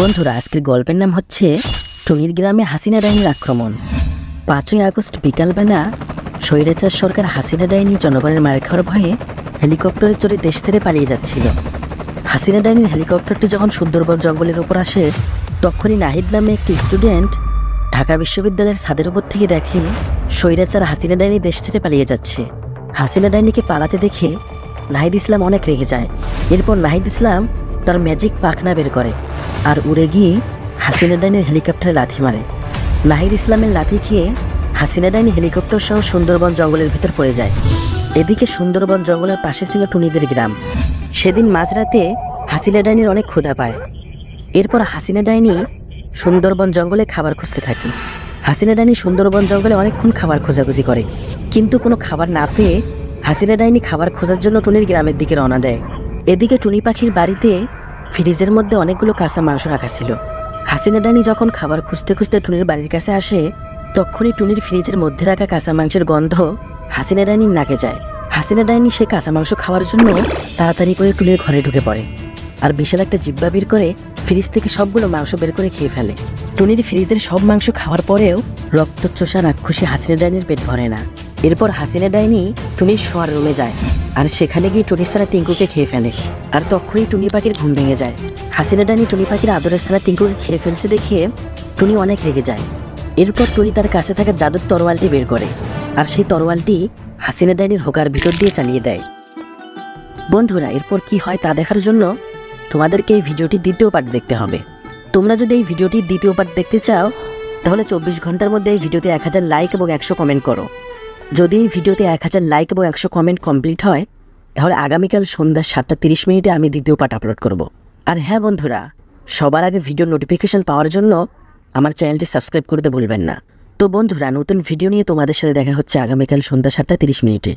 বন্ধুরা, আজকের গল্পের নাম হচ্ছে টুনির গ্রামে হাসিনা ডাইনির আক্রমণ। পাঁচই আগস্ট বিকালবেলা স্বৈরাচার সরকার হাসিনা ডাইনি জনগণের মার খাওয়ার ভয়ে হেলিকপ্টারে চড়ে দেশ ছেড়ে পালিয়ে যাচ্ছিল। হাসিনা ডাইনির হেলিকপ্টারটি যখন সুন্দরবন জঙ্গলের উপর আসে, তখনই নাহিদ নামে একটি স্টুডেন্ট ঢাকা বিশ্ববিদ্যালয়ের ছাদের উপর থেকে দেখে স্বৈরাচার হাসিনা ডাইনি দেশ ছেড়ে পালিয়ে যাচ্ছে। হাসিনা ডাইনিকে পালাতে দেখে নাহিদ ইসলাম অনেক রেগে যায়। এরপর নাহিদ ইসলাম তার ম্যাজিক পাখনা বের করে। আর উড়ে গিয়ে হাসিনা ডাইনের হেলিকপ্টারে লাথি মারে। নাহিদ ইসলামের লাথি খেয়ে হাসিনা ডাইনি হেলিকপ্টার সহ সুন্দরবন জঙ্গলের ভিতর পড়ে যায়। এদিকে সুন্দরবন জঙ্গলের পাশে ছিল টুনিদের গ্রাম। সেদিন মাঝরাতে হাসিনা ডাইনির অনেক ক্ষুধা পায়। এরপর হাসিনা ডাইনি সুন্দরবন জঙ্গলে খাবার খুঁজতে থাকে। হাসিনা ডাইনি সুন্দরবন জঙ্গলে অনেকক্ষণ খাবার খোঁজাখুঁজি করে। কিন্তু কোনো খাবার না পেয়ে হাসিনা ডাইনি খাবার খোঁজার জন্য টুনির গ্রামের দিকে রওনা দেয়। এদিকে টুনি পাখির বাড়িতে ফ্রিজের মধ্যে অনেকগুলো কাঁচা মাংস রাখা ছিল। হাসিনা ডাইনি যখন খাবার খুঁজতে খুঁজতে টুনির বাড়ির কাছে আসে, তখনই টুনির ফ্রিজের মধ্যে রাখা কাঁচা মাংসের গন্ধ হাসিনা ডাইনির নাকে যায়। হাসিনা ডাইনি সে কাঁচা মাংস খাওয়ার জন্য তাড়াতাড়ি করে টুনির ঘরে ঢুকে পড়ে আর বিশাল একটা জিব্বা বের করে ফ্রিজ থেকে সবগুলো মাংস বের করে খেয়ে ফেলে। টুনির ফ্রিজের সব মাংস খাওয়ার পরেও রক্তচোষা রাক্ষসী হাসিনা ডাইনির পেট ভরে না। এরপর হাসিনা ডাইনি টুনির শোয়ার রুমে যায়। আর সেখানে গিয়ে টুনির সারা টিঙ্কুকে খেয়ে ফেলে। আর তখনই টুনি পাখির ঘুম ভেঙে যায়। হাসিনা ডাইনি টুনি পাখির আদরের সারা টিঙ্কুকে খেয়ে ফেলছে দেখে টুনি অনেক রেগে যায়। এরপর টুনি তার কাছে থাকা জাদুর তরোয়ালটি বের করে। আর সেই তরোয়ালটি হাসিনা ডাইনির হোকার ভিতর দিয়ে চালিয়ে দেয়। বন্ধুরা, এরপর কি হয় তা দেখার জন্য তোমাদেরকে এই ভিডিওটি দ্বিতীয় পার্ট দেখতে হবে। তোমরা যদি এই ভিডিওটি দ্বিতীয় পার্ট দেখতে চাও, তাহলে চব্বিশ ঘণ্টার মধ্যে এই ভিডিওতে এক হাজার লাইক এবং একশো কমেন্ট করো। যদি এই ভিডিওতে এক হাজার লাইক এবং একশো কমেন্ট কমপ্লিট হয়, তাহলে আগামীকাল সন্ধ্যা সাতটা তিরিশ মিনিটে আমি দ্বিতীয় পার্ট আপলোড করব। আর হ্যাঁ বন্ধুরা, সবার আগে ভিডিও নোটিফিকেশান পাওয়ার জন্য আমার চ্যানেলটি সাবস্ক্রাইব করতে ভুলবেন না। তো বন্ধুরা, নতুন ভিডিও নিয়ে তোমাদের সাথে দেখা হচ্ছে আগামীকাল সন্ধ্যা সাতটা তিরিশ মিনিটে।